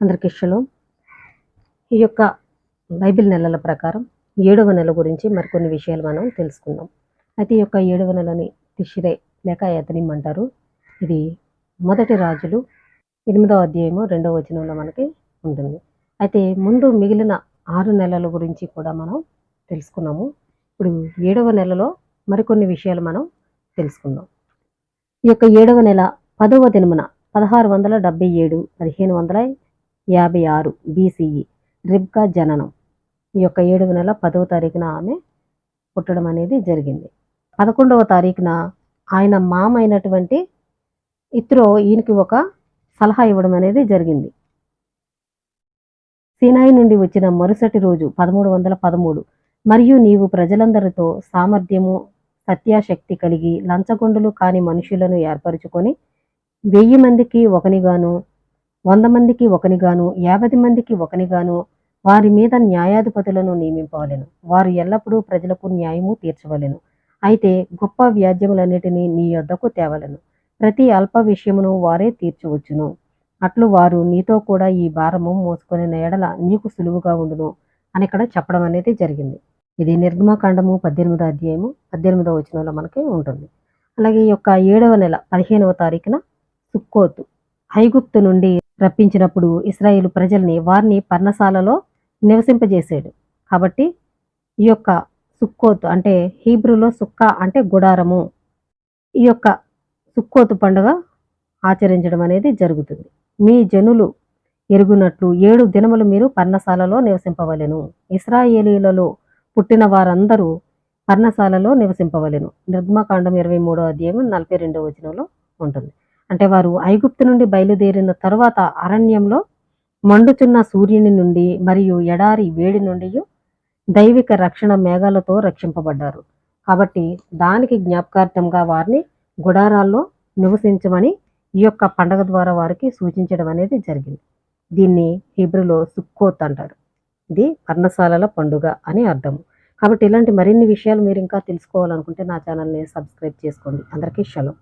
అందరికీ షలో ఈ యొక్క బైబిల్ నెలల ప్రకారం ఏడవ నెల గురించి మరికొన్ని విషయాలు మనం తెలుసుకుందాం. అయితే ఈ యొక్క ఏడవ నెలని తిషిరే లేక ఎతనిం అంటారు. ఇది మొదటి రాజులు ఎనిమిదవ అధ్యాయము రెండవ వచనంలో మనకి ఉంటుంది. అయితే ముందు మిగిలిన ఆరు నెలల గురించి కూడా మనం తెలుసుకున్నాము. ఇప్పుడు ఏడవ నెలలో మరికొన్ని విషయాలు మనం తెలుసుకుందాం. ఈ యొక్క ఏడవ నెల పదవ దినమున పదహారు వందల డెబ్బై ఏడు పదిహేను వందల యాభై ఆరు బీసీఈ రిబ్కా జననం ఈ యొక్క ఏడవ నెల పదవ తారీఖున ఆమె పుట్టడం అనేది జరిగింది. పదకొండవ తారీఖున ఆయన మామ అయినటువంటి ఇత్రో ఈయనకి ఒక సలహా ఇవ్వడం అనేది జరిగింది. సినాయి నుండి వచ్చిన మరుసటి రోజు పదమూడు వందల పదమూడు మరియు నీవు ప్రజలందరితో సామర్థ్యము సత్యాశక్తి కలిగి లంచగొండులు కాని మనుషులను ఏర్పరచుకొని వెయ్యి మందికి ఒకనిగాను వంద మందికి ఒకనిగాను యాభై మందికి ఒకనిగాను వారి మీద న్యాయాధిపతులను నియమింపవలెను. వారు ఎల్లప్పుడూ ప్రజలకు న్యాయము తీర్చవలెను. అయితే గొప్ప వ్యాజ్యములన్నిటినీ నీ యొద్దకు తేవలను. ప్రతి అల్ప విషయమును వారే తీర్చవచ్చును. అట్లు వారు నీతో కూడా ఈ భారము మోసుకొని ఎడల నీకు సులువుగా ఉండును అని ఇక్కడ చెప్పడం అనేది జరిగింది. ఇది నిర్గమకాండము పద్దెనిమిదో అధ్యాయము పద్దెనిమిదో వచనంలో మనకి ఉంటుంది. అలాగే ఈ యొక్క ఏడవ నెల పదిహేనవ తారీఖున సుక్కోతు ఐగుప్తు నుండి రప్పించినప్పుడు ఇస్రాయేలు ప్రజల్ని వారిని పర్ణశాలలో నివసింపజేశాడు. కాబట్టి ఈ యొక్క సుక్కోత్ అంటే హీబ్రూలో సుక్క అంటే గుడారము. ఈ యొక్క సుక్కోతు పండుగ ఆచరించడం అనేది జరుగుతుంది. మీ జనులు ఎరుగునట్లు ఏడు దినములు మీరు పర్ణశాలలో నివసింపవలెను. ఇస్రాయేలీలలో పుట్టిన వారందరూ పర్ణశాలలో నివసింపవలెను. నిర్గమకాండం ఇరవై మూడో అధ్యాయం నలభై రెండో వచనంలో ఉంటుంది. అంటే వారు ఐగుప్తు నుండి బయలుదేరిన తరువాత అరణ్యంలో మండుచున్న సూర్యుని నుండి మరియు ఎడారి వేడి నుండి దైవిక రక్షణ మేఘాలతో రక్షింపబడ్డారు. కాబట్టి దానికి జ్ఞాపకార్థంగా వారిని గుడారాల్లో నివసించమని ఈ యొక్క పండగ ద్వారా వారికి సూచించడం అనేది జరిగింది. దీన్ని హిబ్రిలో సుక్కోత్ అంటారు. ఇది పర్ణశాలల పండుగ అని అర్థం కాబట్టి ఇలాంటి మరిన్ని విషయాలు మీరు ఇంకా తెలుసుకోవాలనుకుంటే నా ఛానల్ని సబ్స్క్రైబ్ చేసుకోండి. అందరికీ షలో.